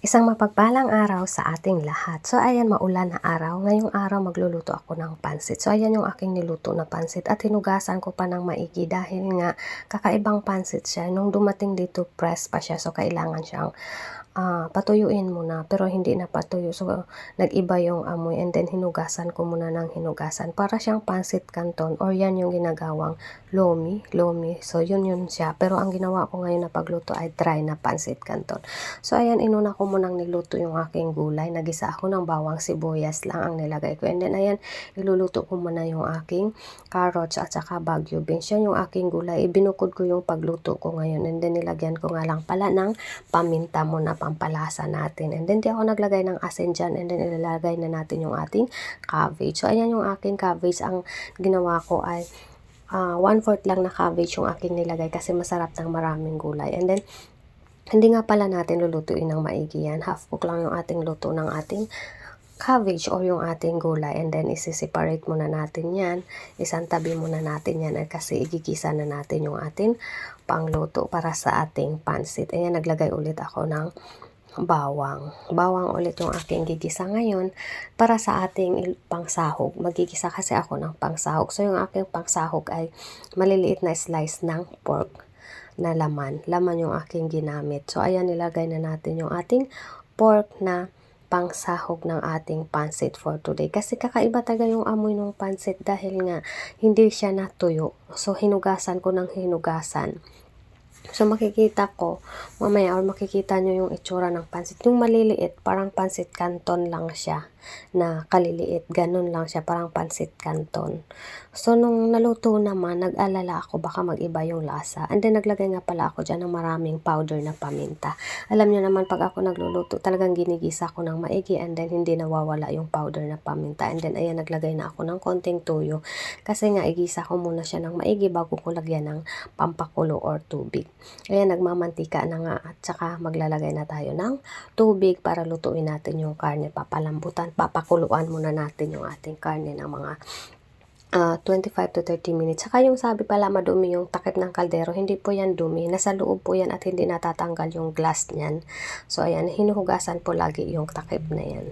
Isang mapagpalang araw sa ating lahat. So ayan, maulan na araw. Ngayong araw magluluto ako ng pansit. So ayan yung aking niluto na pansit at hinugasan ko pa ng maigi dahil nga kakaibang pansit siya. Nung dumating dito, press pa siya. So kailangan siyang ah, patuyuin muna pero hindi na patuyo. So nag-iba yung amoy and then hinugasan ko muna ng hinugasan. Para siyang pansit canton or yan yung ginagawang lomi. Lomi. So yun yun siya. Pero ang ginawa ko ngayon na pagluto ay dry na pansit canton. So ayan, inuna ko munang niluto yung aking gulay. Nagisa ako ng bawang sibuyas lang ang nilagay ko. And then ayan, iluluto ko muna yung aking carrots at saka bagyo beans. Yan yung aking gulay. Ibinukod ko yung pagluto ko ngayon. And then nilagyan ko nga lang pala ng paminta muna pampalasa natin. And then di ako naglagay ng asin dyan. And then ilalagay na natin yung ating cabbage. So ayan yung aking cabbage. Ang ginawa ko ay uh, one-fourth lang na cabbage yung aking nilagay kasi masarap ng maraming gulay. And then hindi nga pala natin lulutuin ng maigi yan. Half cook lang yung ating luto ng ating cabbage or yung ating gulay and then isi-separate muna natin yan. Isang tabi muna natin yan kasi igigisa na natin yung ating pangluto para sa ating pansit. Ayan, naglagay ulit ako ng bawang. Bawang ulit yung aking gigisa ngayon para sa ating pangsahog. Magigisa kasi ako ng pangsahog. So yung aking pangsahog ay maliliit na slice ng pork na laman. Laman yung aking ginamit. So, ayan, nilagay na natin yung ating pork na pangsahog ng ating pansit for today. Kasi kakaiba talaga yung amoy ng pansit dahil nga hindi siya natuyo. So, hinugasan ko ng hinugasan. So, makikita ko, mamaya, or makikita nyo yung itsura ng pansit. Yung maliliit, parang pansit canton lang siya na kaliliit. Ganun lang siya, parang pansit canton. So, nung naluto naman, nag-alala ako baka mag-iba yung lasa. And then, naglagay nga pala ako dyan ng maraming powder na paminta. Alam niyo naman, pag ako nagluluto, talagang ginigisa ko ng maigi and then hindi nawawala yung powder na paminta. And then, ayan, naglagay na ako ng konting tuyo. Kasi nga, igisa ko muna siya ng maigi bago ko lagyan ng pampakulo or tubig. Ayan, nagmamantika na nga at saka maglalagay na tayo ng tubig para lutuin natin yung karne. Papalambutan, papakuluan muna natin yung ating karne ng mga uh, 25 to 30 minutes. Saka yung sabi pala madumi yung takip ng kaldero, hindi po yan dumi. Nasa loob po yan at hindi natatanggal yung glass niyan. So ayan, hinuhugasan po lagi yung takip na yan.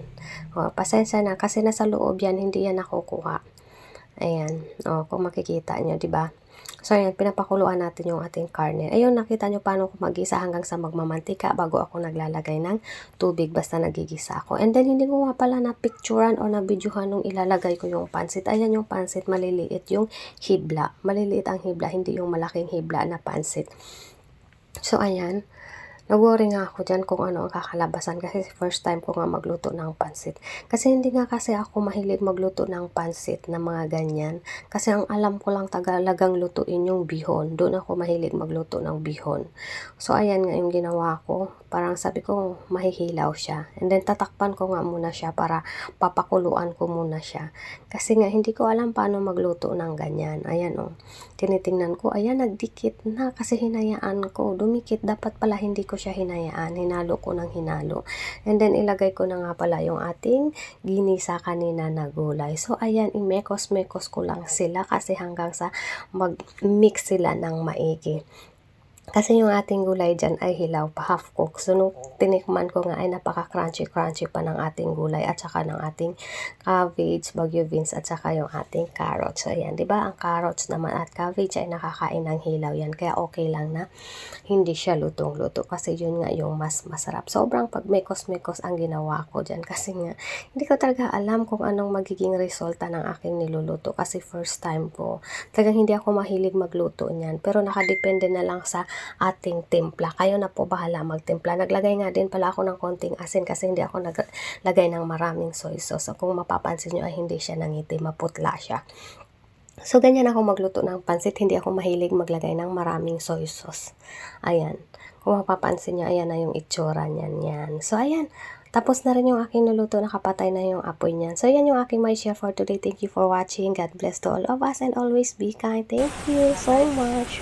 O, pasensya na kasi nasa loob yan, hindi yan nakukuha. Ayan, o, kung makikita nyo, ba? So, ayan, pinapakuluan natin yung ating karne. Ayun, nakita nyo paano ko magisa hanggang sa magmamantika bago ako naglalagay ng tubig basta nagigisa ako. And then, hindi ko nga pala na-picturean o na-videohan nung ilalagay ko yung pansit. Ayan yung pansit, maliliit yung hibla. Maliliit ang hibla, hindi yung malaking hibla na pansit. So, ayan. Nag-worry nga ako dyan kung ano ang kakalabasan kasi first time ko nga magluto ng pansit. Kasi hindi nga kasi ako mahilig magluto ng pansit na mga ganyan. Kasi ang alam ko lang tagalagang lutuin yung bihon. Doon ako mahilig magluto ng bihon. So ayan nga yung ginawa ko. Parang sabi ko mahihilaw siya. And then tatakpan ko nga muna siya para papakuluan ko muna siya. Kasi nga hindi ko alam paano magluto ng ganyan. Ayan o. Oh. Tinitingnan ko. Ayan nagdikit na kasi hinayaan ko. Dumikit. Dapat pala hindi ko siya hinayaan. Hinalo ko ng hinalo. And then, ilagay ko na nga pala yung ating ginisa kanina na gulay. So, ayan, imekos-mekos ko lang sila kasi hanggang sa mag-mix sila ng maigi. Kasi yung ating gulay dyan ay hilaw pa, half cook. So, nung tinikman ko nga ay napaka-crunchy-crunchy pa ng ating gulay at saka ng ating cabbage, bagyo beans at saka yung ating carrots. So, ayan, di ba? Ang carrots naman at cabbage ay nakakain ng hilaw yan. Kaya okay lang na hindi siya lutong-luto kasi yun nga yung mas masarap. Sobrang pagmekos-mekos ang ginawa ko dyan kasi nga hindi ko talaga alam kung anong magiging resulta ng aking niluluto kasi first time ko. Talagang hindi ako mahilig magluto niyan. Pero nakadepende na lang sa ating timpla. Kayo na po bahala magtimpla. Naglagay nga din pala ako ng konting asin kasi hindi ako naglagay ng maraming soy sauce. So, kung mapapansin nyo ay hindi siya nangiti, maputla siya. So, ganyan ako magluto ng pansit. Hindi ako mahilig maglagay ng maraming soy sauce. Ayan. Kung mapapansin nyo, ayan na yung itsura niyan. Yan. So, ayan. Tapos na rin yung aking nuluto, nakapatay na yung apoy niyan. So, yan yung aking my share for today. Thank you for watching. God bless to all of us and always be kind. Thank you so much.